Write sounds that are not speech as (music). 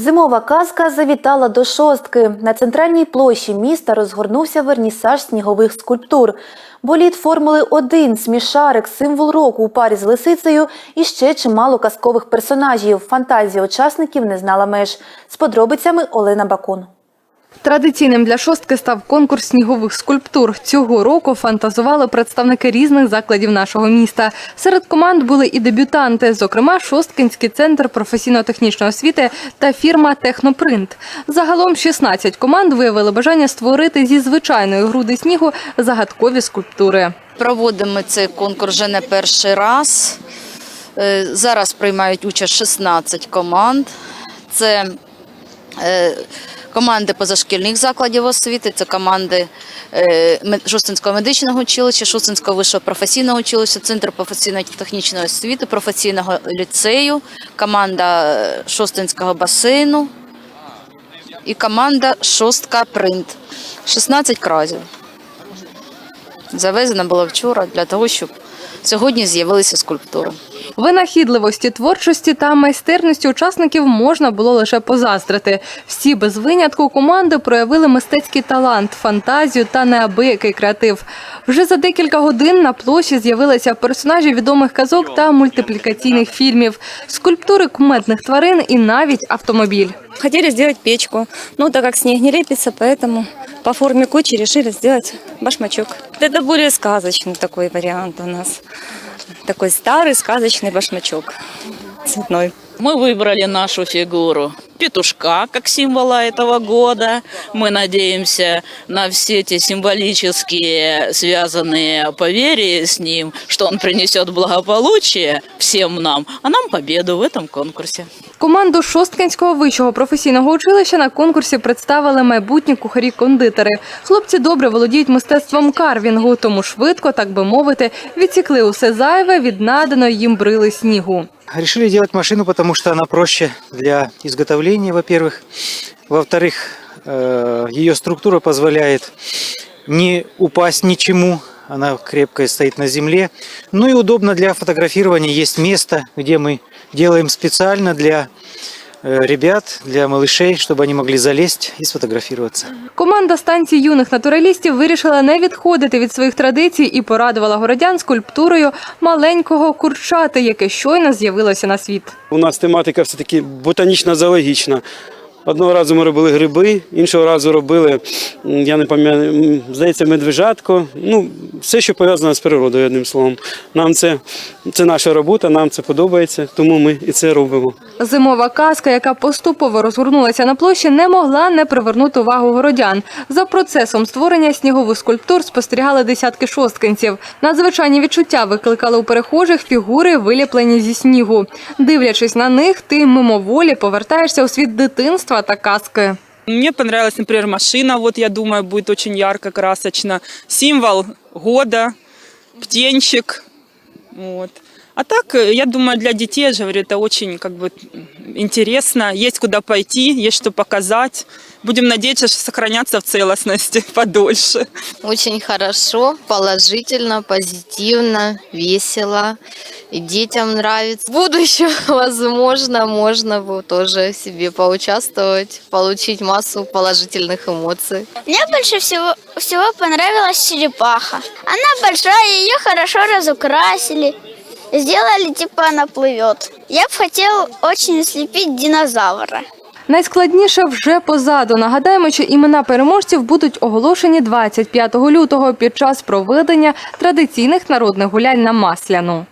Зимова казка завітала до шостки. На центральній площі міста розгорнувся вернісаж снігових скульптур. Боліт формули 1 смішарик, символ року у парі з лисицею і ще чимало казкових персонажів. Фантазія учасників не знала меж. З подробицями Олена Бакун. Традиційним для шостки став конкурс снігових скульптур. Цього року фантазували представники різних закладів нашого міста. Серед команд були і дебютанти, зокрема, Шосткинський центр професійно-технічної освіти та фірма Технопринт. Загалом 16 команд виявили бажання створити зі звичайної груди снігу загадкові скульптури. Проводимо цей конкурс вже не перший раз. Е, Зараз приймають участь 16 команд. Це е, команди позашкільних закладів освіти, це команди е, Шостинського медичного училища, Шостинського вищого професійного училища, Центр професійно-технічної освіти, професійного ліцею, команда е, Шостинського басейну і команда Шостка Принт. 16 кразів. Завезена була вчора для того, щоб сьогодні з'явилися скульптури. Винахідливості, творчості та майстерності учасників можна було лише позаздрити. Всі без винятку команди проявили мистецький талант, фантазію та неабиякий креатив. Вже за декілька годин на площі з'явилися персонажі відомих казок та мультиплікаційних фільмів, скульптури кумедних тварин і навіть автомобіль. Хотели сделать печку, но так как снег не лепится, поэтому по форме кучи решили сделать башмачок. Это более сказочный такой вариант у нас. Такой старый сказочный башмачок цветной. Мы выбрали нашу фигуру петушка как символа этого года. Мы надеемся на все эти символические связанные поверья с ним, что он принесет благополучие всем нам, а нам победу в этом конкурсе. Команду Шосткинського вищого професійного училища на конкурсі представили майбутні кухарі-кондитери. Хлопці добре володіють мистецтвом карвінгу, тому швидко, так би мовити, відсікли усе зайве від наданої їм брили снігу. Решили делать машину, потому что она проще для изготовления, во-первых. Во-вторых, э, ее структура позволяет не упасть ничему, она крепко стоит на земле. Ну и удобно для фотографирования. Есть место, где мы делаем специально для ребят, для малышей, чтобы они могли залезть и сфотографироваться. Команда станції юних натуралістів вирішила не відходити від своїх традицій і порадувала городян скульптурою маленького курчати, яке щойно з'явилося на світ. У нас тематика все-таки ботанічно-зоологічна. Одного разу ми робили гриби, іншого разу робили, я не пам'ятаю, здається, медвежатко. Ну, все, що пов'язане з природою, одним словом. Нам це, це наша робота, нам це подобається, тому ми і це робимо. Зимова казка, яка поступово розгорнулася на площі, не могла не привернути увагу городян. За процесом створення снігових скульптур спостерігали десятки шосткинців. Надзвичайні відчуття викликали у перехожих фігури, виліплені зі снігу. Дивлячись на них, ти мимоволі повертаєшся у світ дитинства та казки. Мне понравилась, например, машина, вот я думаю, будет очень ярко, красочно. Символ года, птенчик. Вот. А так, э, я думаю, для детей, я же говорю, это очень как бы интересно. Есть куда пойти, есть что показать. Будем надеяться, что сохранятся в целостности (laughs) подольше. Очень хорошо, положительно, позитивно, весело. И детям нравится. В будущем, (laughs) возможно, можно будет тоже себе поучаствовать, получить массу положительных эмоций. Мне больше всего, всего понравилась черепаха. Она большая, ее хорошо разукрасили. Сделали, типа она плывет. Я бы хотел очень слепить динозавра. Найскладніше вже позаду. Нагадаємо, що імена переможців будуть оголошені 25 лютого під час проведення традиційних народних гулянь на Масляну.